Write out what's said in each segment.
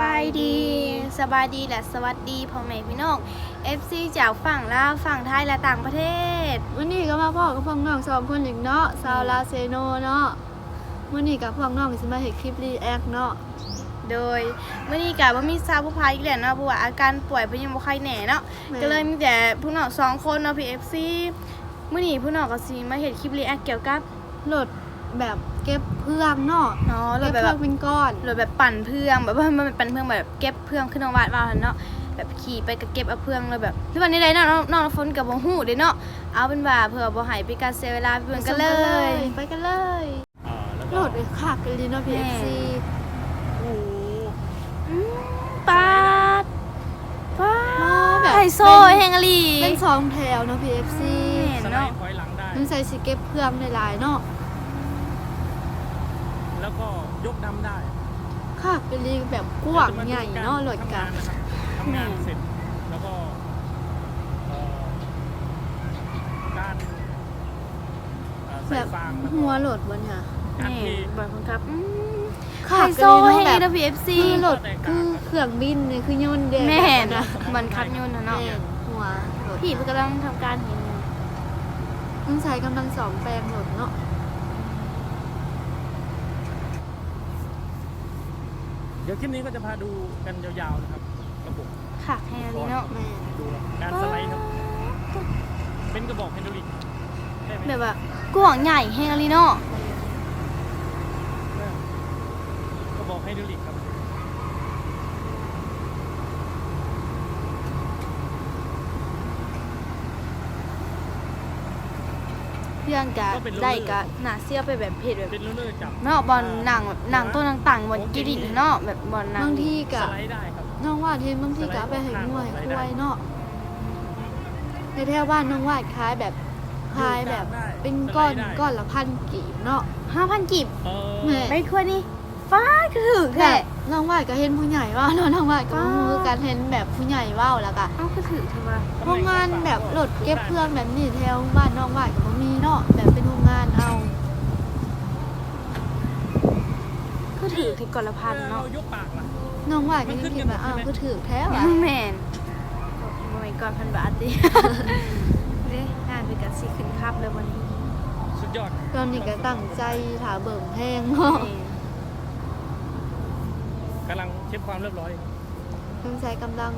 บายดีสบายดีและสวัสดีพ่อแม่พี่น้อง FC จากฝั่งลาวฝั่งไทยและต่างประเทศ วันนี้ก็มาพ่อกับพ่อน้องสองคนอีกเนาะซาวลาเซโนเนาะวันนี้กับพ่อน้องสิมาเห็นคลิปรีแอคเนาะโดยเมื่อนี้กะว่ามีซาวผู้พายอีกแล้วเนาะเพราะว่าอาการป่วยเพิ่นยังบ่ค่อยแหน่เนาะก็เลยมีแต่ผู้น้องสองคนเนาะพี่ FC เมื่อนี้ผู้น้องก็สิมาเฮ็ดคลิปรีแอคเกี่ยวกับโหลดแบบ เก็บเพื่องเนาะเนาะรเก็ถบแบบเพื่แบองบเป็นก้อนรถแบบปั่นเพื่องแบบว่ามันเป็นปั่นเพื่องแบบเก็บเพื่องขึ้นน้องวาดว่าหั่นเนาะแบบขี่ไปก็เก็บเอาเพื่องเลยแบบที่วันนี้ได้เนาะน้องน้องฝนกับบ่ฮู้เด้เนาะเอาเป็นว่าเผื่อบ่ให้เป็นการเสียเวลาไปเบิ่งกันเลย ไปกันเลยอ่าแล้วโหลก็ดเลยค่ะกันเลยเนาะ PFC โอ้โหอืมปาดปาอ๋อดแบบไฮโซแฮงอลีเป็นสองแถวเนาะ PFC เห็นสไลเนาะด์ถอยหลังได้มันใส่สิเก็บเพื่องในหลายๆเนาะ แล้วก็ยกดำได้ค่ะเป็นรีแบบกว้างใหญ่เนาะโหลดกันทำงานเสร็จแล้วก็เอ่อการเอ่อแบใส่บฟางแล้วก็หัวโหลดบนค่ะการนี่เทบอกคุณครับอืมไฮค่ะโซกันแฮเลยงเนาะอแบบลีคือโหลดคือเครื่องบินเนี่ยคือยนต์เดียวแม่นนะมันขับยนต์นะเนาะแม่นหัวโหลดพี่เพิ่นกำลังทำการเห็นอยู่ต้องใช้กำลังสองแปลงโหลดเนาะ เดี๋ยวคลิปนี้ก็จะพาดูกันยาวๆนะครับระบบค่ะแฮงอลีเนาะแม่นดูการสไลด์ครับ เป็นกระบอกไฮดรอลิกได้ไหมแบบว่ากว้างใหญ่แฮงอลีเนาะกระบอกไฮดรอลิกครับ เพื่อนกะได้กะหน้าเสียไปแบบเพจแบบเป็นเลื่อยๆจับเนาะบอลหนังแบบหนังตัวต่างๆบอลกิริเนาะแบบบอลหนังบางทีสกะไลด์ได้ครับน้องวาดเห็นบางทีกะไปให้งวยคุยเนาะในแถวบ้านน้องวาดคล้ายแบบคล้ายแบบเป็นก้อนก้อนละพันกีบเนาะห้าพันกีบเออแม่ไม่ควรนี่ฟ้าคือถือแบแค่บ น้องวาดก็เห็นผู้ใหญ่ว่าเนาะน้องวาดก็ว้าวมือกันเห็นแบบผู้ใหญ่ว่าวแล้วก็เอ้าคือถือทำไมโรงงานแบบโหลดเก็บเครื่องแบบนี้แถวบ้านน้องวาดก็บ่มีเนาะแบบเป็นโรงงานเอาคือถือคือก่อนละพันเราเนาะยกปากล่ะน้องวาดก็ยังคิดว่าอ้าวก็ถือแท้ว่ะแมนโอ้ยก่อนพันบาทดิเด้งานเป็นการซีขึ้นครับเลยวันนี้ สุดยอดตอนนี้ก็ตั้งใจถาเบิ่งแพงเนาะ กำลังเช็คความเรียบร้อยต้องใช้กำลัง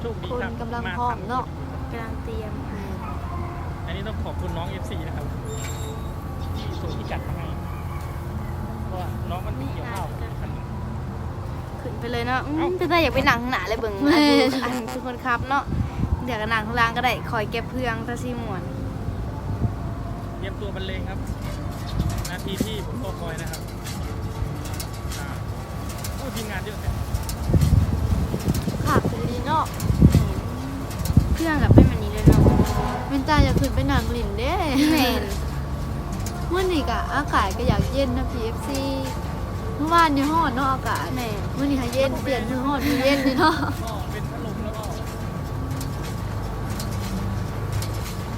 โชคดีคนครับกำลังมาพร้อมทัเนาะกำลังเตรียมอันนี้ต้องขอบคุณน้อง FC นะครับที่ส่งพิกัดมาให้เพราะว่าน้องมันเกี่ยวข้าวคันหนึ่งขึ้นไปเลยเนาะอืมเอ้าจะได้อยากไปหนังหนาเลยเบิ่งอันนี้อันนี้ทุกคนครับเนาะเดี๋ยวก็หนังข้างล่างก็ได้คอยเก็บเพื่องตะซีหมวนเตรียมตัวบรรเลงครับ นาทีที่ผมรอคอยนะครับอ่า โอ้ทีมงานเยอะแยะขาดเป็นลีเนาะเพื่องกับเป็นแบบนี้เลยเนาะเป็นตาอยากขึ้นไปหนังหลินเด้แมนเมื่อนี้กะอากาศก็อยากเย็นนะ PFC เมื่อวานนี่ฮ้อนเนาะอากาศแมนเมื่อนี้ค่ะเย็นเปลี่ยนเป็นฮ้อนเป็นเย็นนี่เนาะก็เป็นพัดลมแล้วก็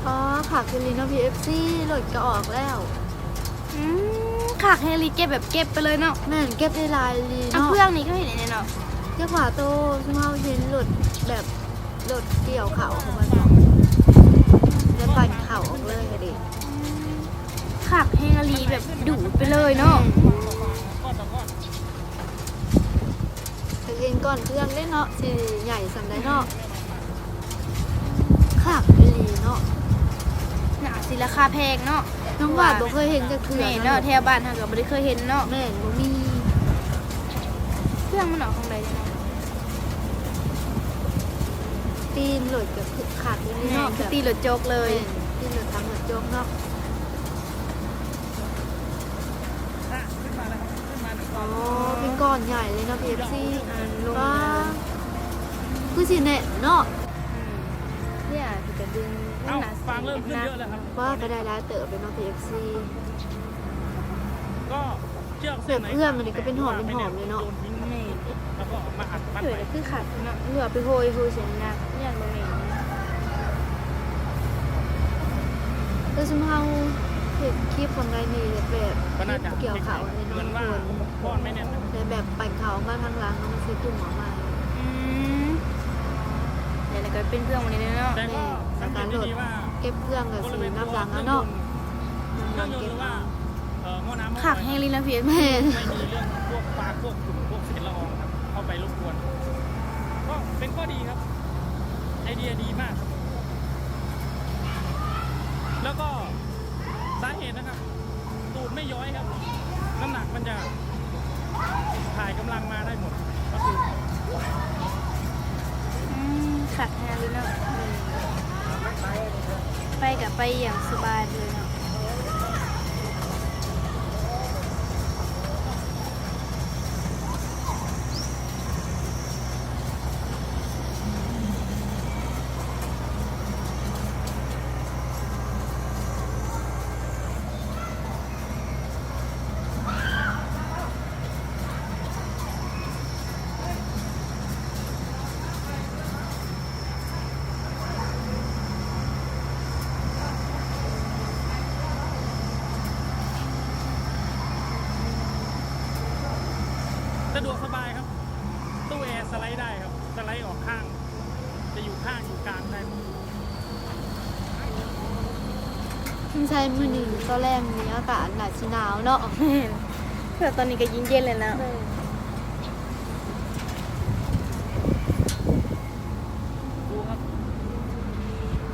อ๋อขาดเป็นลีเนาะ PFC รถก็ออกแล้ว อืม ขากเฮลิเก็บแบบเก็บไปเลยเนาะแม่นเก็บได้หลายลีเอาเนาะเพื่องนี้ก็เห็นในเนาะเก็บขวาโตสมเฮาเห็นรถแบบรถเกี่ยวเขาของมันเนาะแล้วปั่นเขาออกเลยก็ดิขากเฮลิแบบดูดไปเลยเนาะก้อนต่อก้อนแต่เห็นก่อนเครื่องได้เนาะสิใหญ่สำได้เนาะขาดเป็นลีเนาะน่าสิราคาแพงเนาะ น้องวาดบ่เคยเห็นจักเทื่อแม่เนาะเนาะแถวบ้านทางก็บ่ได้เคยเห็นเนาะแม่นบ่มีเครื่องมันออกของใดเนาะตีนหลุดกับคือขาดอยู่นี่แม่เนาะคือตีรถโจกเลยตีนหลุดทำหลุดโจกเนาะอะขึ้นมาแล้วครับขึ้นมาหนึ่งก้อ๋ออนเป็นก้อนใหญ่เลยเนาะ PFC อ่าลงว้ามา คือสิแน่เนาะอืมเนี่ยคือ กระดึงเอ้าหนาฟางเริ่มขึ้นเยอะแล้วครับ ว่าก็ได้ร้ายเติบเลยเนาะ PFC ก็เชือกเส้นไหนแบบเพื่อนมันนี่ก็เป็นหอมเป็นหอมเลยเนาะโทิ้งแม่แล้วก็มาอัดมัดเถื่อไว้คือขัดเนาะเหลือไปโหยโหยเสียงนักอย่างบ่แม่นก็สมเฮาเห็นคลิปของไรนี่แบบก็น่าจะเกี่ยวเขาเลยเหมืเนาะอนว่าทุกคนก้อนไม่แน่นนะแต่แต่แบบปั่นเขามาทางหลังแล้วมันสิตุ่มออกมา อืม เดี๋ยวเราก็เป็นเพื่อนวันนี้เลยเนาะแต่ก็สังเกตดีๆว่าเก็บเครื่องกับบสีริเวณน้ำหลังเครื่แล้อวงยเนาะนต์เครื่องยนต์หรือว่าเอ่อหม้อน้ำหม้อไฟขักแห้งลินนะพี่แม่นไม่มีเรื่องพวกปลาพวกฝุ่นพวกเศษละอองครับเข้าไปรบกวนก็เป็นข้อดีครับ ไอเดียดีมากครับแล้วก็สาเหตุนะครับ ตูดไม่ย้อยครับ น้ำหนักมันจะถ่ายกำลังมาได้หมดก็คืออืม ขัดแทนเลยเนาะไปกับไปอย่างสบายเลยเนาะ สะดวกสบายครับ ตู้แอร์สไลด์ได้ครับ สไลด์ออก ข้าง จะอยู่ข้างอยู่กลางได้หมดคุณชายมือหนึ่งตอนแรกมีอากาศหนาชิหนาวเนาะแม่นเพื่อตอนนี้ก็ยิ่งเย็นเลยนะดูครับ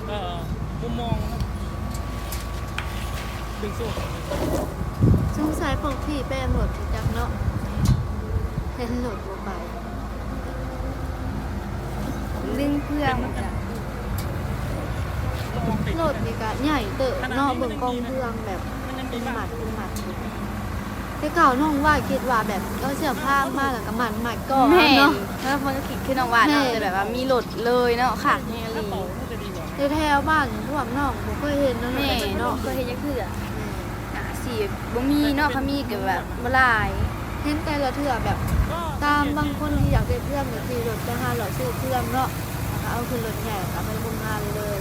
เอ่อมุมมองครับดึงสู้สงสัยพวกพี่แป้งหลดจักเนาะเห็นหลดลงไป ลึงเพื่อนหมดจ้ะลองติดโหลดนี่ก็ใหญ่เติบเนอกเบิ่งกองเครื่องแบบมันยังเป็ดีนหมามักดเป็นหมัดแต่เก่าน้องว่าคิดว่าแบบก็เสื้อผ้ามากแล้วก็หมัดหมัดก็แม่เนาะ แล้วมันก็คิดขึ้นเอาว่าเนาะแม่แต่แบบว่ามีหลดเลยเนาะขักแห้งลิถ้านเป่าน่าจะดีกว่าในแถวบ้านพวกน้องผมเคยเห็นเนาะแม่เนาะเนาะเคยเห็นจังคืออะอ่าสีบ่มีเนาะเขามีก็แบบบ่หลาย เห็นแต่ละเทื่อแบบตามบางคนที่อยากได้เครื่องก็ขี่รถไปหาหล่อซื้อเครื่องเนาะเอาขึ้นรถใหญ่เอาไปโรงงานเลย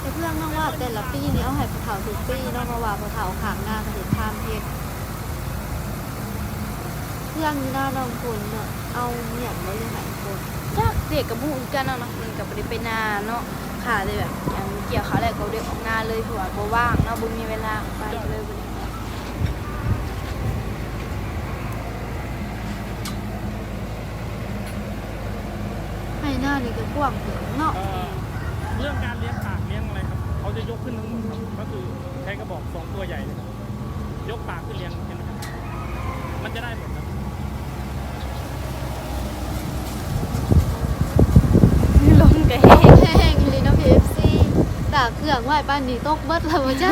แต่เครื่องน้องว่าแต่ละปีนี้เอาให้ผู้เฒ่าทุกปีเนาะเพราว่าผู้เฒ่าขางหน้าก็เห็นทามเฮ็ดเครื่อนี่น้าน้องคนเนาะเอาเนี่ยไว้ยังไงคนจักเด็กกับผู้อื่นกันเนาะมันก็บ่ได้ไปนาเนาะค่ะเลยแบบอย่างเกี่ยวเขาวแล้วก็ได้ออกงานเลยเพราะว่าบ่ว่างเนาะบ่มีเวลาไปเลยบ่ได้ไปให้หน้านี่ก็กว้างเถึงเนาะเอ่อเรื่องการเลี้ยงปากเลี้ยงอะไรครับเขาจะยกขึ้นทั้งหมดครับก็คือใช้กระบอกสองตัวใหญ่เลยครับยกปากขึ้นเลี้ยงเห็นไหมครับมันจะได้หมดครับลมก็แห้งแห้งเลยเนาะ PFC ตากเครื่องไว้ป้านนี้ตกเบิดแล้วว่าจ้ะ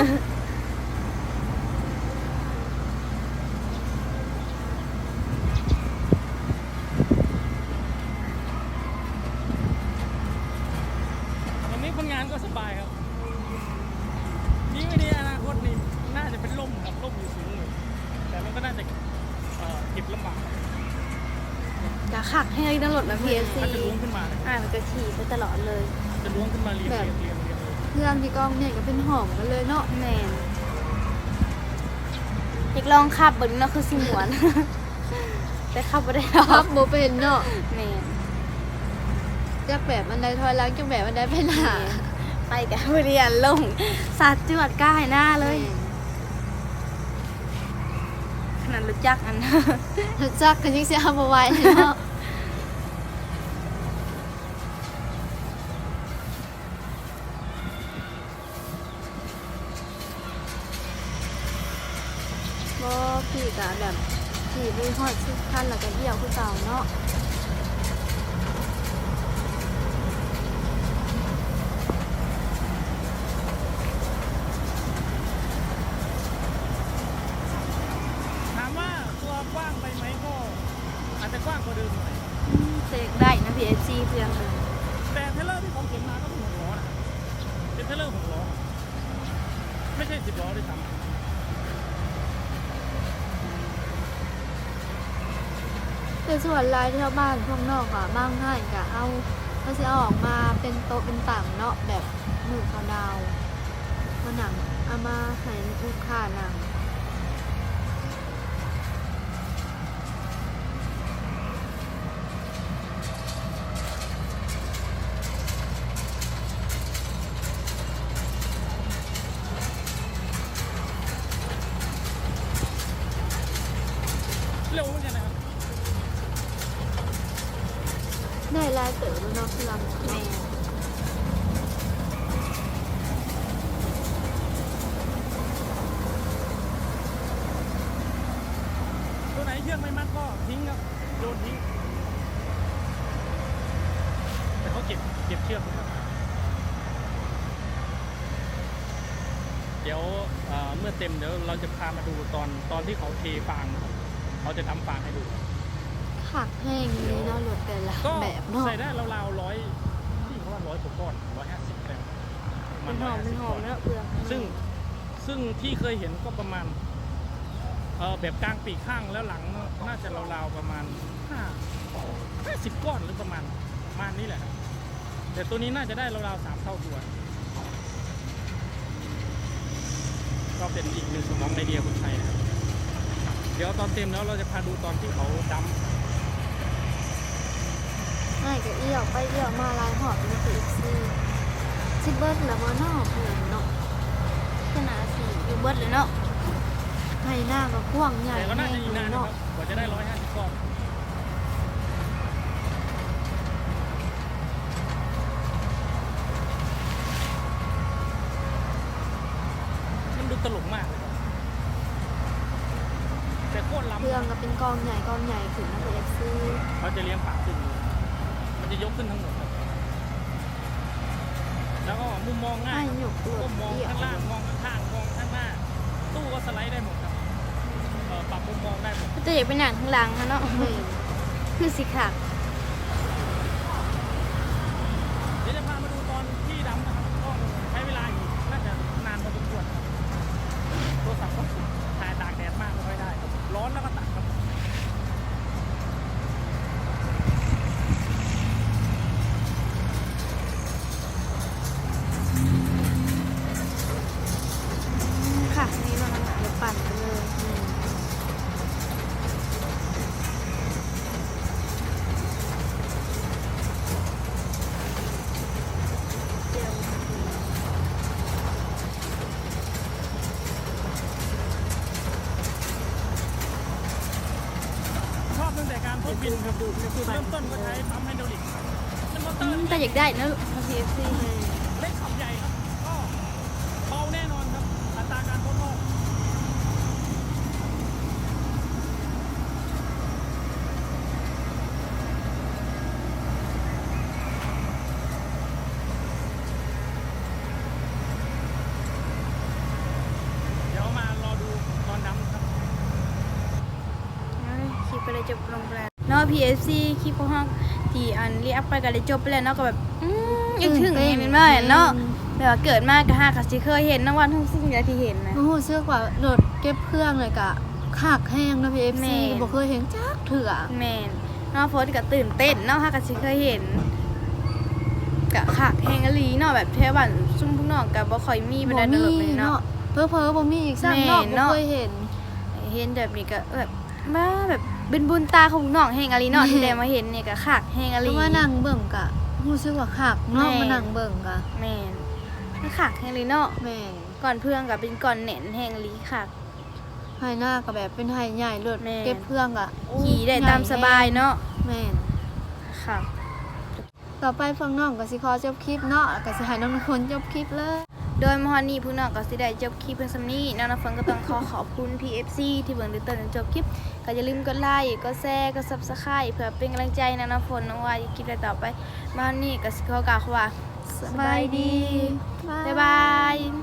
นจะล้วงขึ้นมาเลยอ่ามันก็ขี่ไปตลอดเลย จะล้วงขึ้นมาเรียงเรียงเรียงเรียงเลยเครื่องที่กล้องเนี่ยก็เป็นหอมกันเลยเนาะแม่นอยากลองขับเบิ่งเนาะคือสิหมวน แต่ขับบ่ได้หรอพักบโบเป็นเนาะแม่นจะแบบมันได้ถอยหลังจะแบบมันได้ไปหน้าไปกับเรียนลงสัตว์จวดก้ายหน้าเลย ขนาดรู้จักอันรู้จักกันยังเสียเอามาไว้เนาะบ่ พี่กะแบบขี่ไปฮอดสิบคันแล้วก็เดี่ยวคือเก่าเนาะถามว่าตัวกว้างไปไหมก็อาจจะกว้างกว่าเดิมหน่อยเสกได้นะ PSC เพื่อนเลยแต่เทรลเลอร์ที่ผมเห็นมาก็เป็นหกล้อนะเป็นเทรลเลอร์หกล้อ ไม่ใช่สิบล้อด้วยซ้ำ แต่ส่วนลายที่ยวบ้านพวกนอกอะมั่งท่านกะเอาเขาจะเอาออกมาเป็นโต๊ะเป็นต่างเนาะแบบมือเขาดาวมาหนังเอามาให้ลูกค้าหนัง ได้ลายเต๋อแล้วเนาะคือลำ แม่ ตัวไหนเชือกไม่มัดก็ทิ้งครับโยนทิ้ง แต่เขาเก็บเก็บเชือกนะครับ เดี๋ยวเอ่อเมื่อเต็มเดี๋ยวเราจะพามาดูตอนตอนที่เขาเทฟางนะครับเขาจะทำฟางให้ดูขักแห้งนี้เนาะรถแต่ละก็แบบเนาะใส่ได้ราวๆร้อยที่เขาว่าร้อยกว่าก้อนร้อยห้าสิบแต่มันหอมมันหอมเนาะเปลือกซึ่งซึ่งที่เคยเห็นก็ประมาณเออแบบกลางปีกข้างแล้วหลังน่าจะราวๆประมาณห้าห้าสิบก้อนหรือประมาณประมาณนี้แหละครับ แต่ตัวนี้น่าจะได้ราวๆสามเท่าตัว ก็เป็นอีกหนึ่งสมองไอเดียคนไทยนะครับ เดี๋ยวตอนเต็มแล้วเราจะพาดูตอนที่เขาดำไอ้ก็เอี่ยวไปเอี่ยวมาลายหอบนี่คืออีกซี่ซิเบิร์ดแล้วมันอกเพื่อนเนาะขนาดสีอยู่เบิดเลยเนาะให้หน้าก็กว้างใหญ่แต่ก็น่าจะอีกนานนะเนาะครับกว่าจะได้ร้อยห้าสิบก้อนมันดูตลกมากเลยครับแต่โคตรล้ำเครื่องก็เป็นกองใหญ่กองใหญ่ขึ้นนะคือเอฟซีเขาจะเลี้ยงปากขึ้นเลยมันจะยกขึ้นทั้งหมดครับแล้วก็มุมมองง่าไอ้ยครับหยกตัวก้มมองเอี่ยวข้างล่างมองข้างๆมองข้างหน้า ตู้ก็สไลด์ได้หมดครับเอ่อปรับมุมมองได้หมดก็จะอยากเป็นหนังข้างหลังค่ะเนาะเฮ้ยคือสิค่ะ บินครับจุดเริ่มต้นก็ใช้ปั๊มไฮดรอลิกครับเป็นมอเตอร์แต่อยากได้เนอะพีเอฟซี เล็กขับใหญ่ครับ ก็เบาแน่นอนครับ อัตราการทดลองเดี๋ยวมารอดูตอนดำครับ คลิปไปเลยจบลงไป แล้วเนาะ PFC คลิปของเราที่อันเรียกไปก็เลยจบไปแล้วเนาะก็แบบอืมยังถึงเห็นเป็นว่าเนาะแบบว่าเกิดมากก็ห้าก็สิเคยเห็นนะวันทุกสิ่งอย่างที่เห็นนะ โอ้โหเสื้อกว่ารถเก็บเครื่องเลยกะขากแห้งนะพี่เอฟแม่ ซีบอกเคยเห็นจักเถื่อแมนเนาะโฟนก็ตื่นเต้นเนาะห้าก็สิเคยเห็นกะขากแฮงอหลีเนาะแบบแถวบ้านซุ่มพวกน้องก็บ่ค่อยมีบรรดาเดิมเลยเนาะ เพ้อเพ้อๆบ่มีอีกซ้ำแม่เนาะเนาะบ่เคยเห็น เห็นแบบนี้ก็แบบมาแบบ เป็นบุญตาของน้องแฮงอหลีเนาะที่ได้มาเห็นเนี่ยก็ขากแฮงอหเพลีราะว่านั่งเบิ่งกะรู้สึกว่าขากเนาะแม่ มานั่งเบิ่งกะแม่นถ้าขากแฮงอหลีเนาะแม่นก่อนเพื่อนก็เป็นก่อนแหน่นแฮงอหลีขากให้หน้าก็แบบเป็นไห้ใหญ่รถแม่น เก็บเครื่องกะขี่ได้ตามสบายเนาะแม่น ค่ะ ต่อไปฟังน้องก็สิขอจบคลิปเนาะก็สิให้น้องทุกคนจบคลิปเลย โดยมอนี้ผู้น้องก็สิได้จบคลิปเพียงสำนี้น้องน้ำฝนก็ต้องขอขอบคุณ PFC ที่เบิ่งดูต้นจนจบคลิป ก็อย่าลืมกดไลค์กดแชร์กด Subscribe เพื่อเป็นกำลังใจน้องน้ำฝนน้องว่าคลิปต่อไปมานี่ก็สิขอกล่าวคำว่าสบายดี บ๊ายบาย